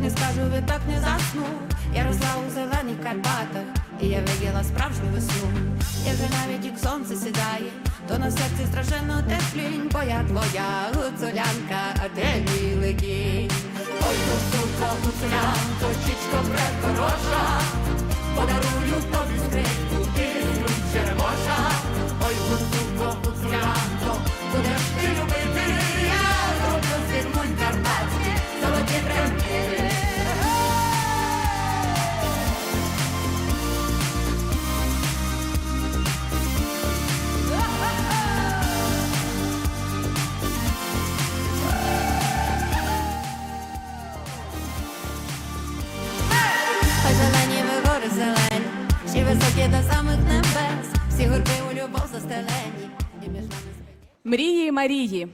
не скажу, відтак не засну. Я росла у зелених Карпатах, і я виділа справжню весну. Я вже навіть як сонце сідає, то на серці страшенно теплінь, бо я твоя гуцулянка, а ти мій легінь? Ой, гуцулка, гуцулянко, чічко препорожа, Всі високі до самих небес, всі гурби у. Мрії Марії.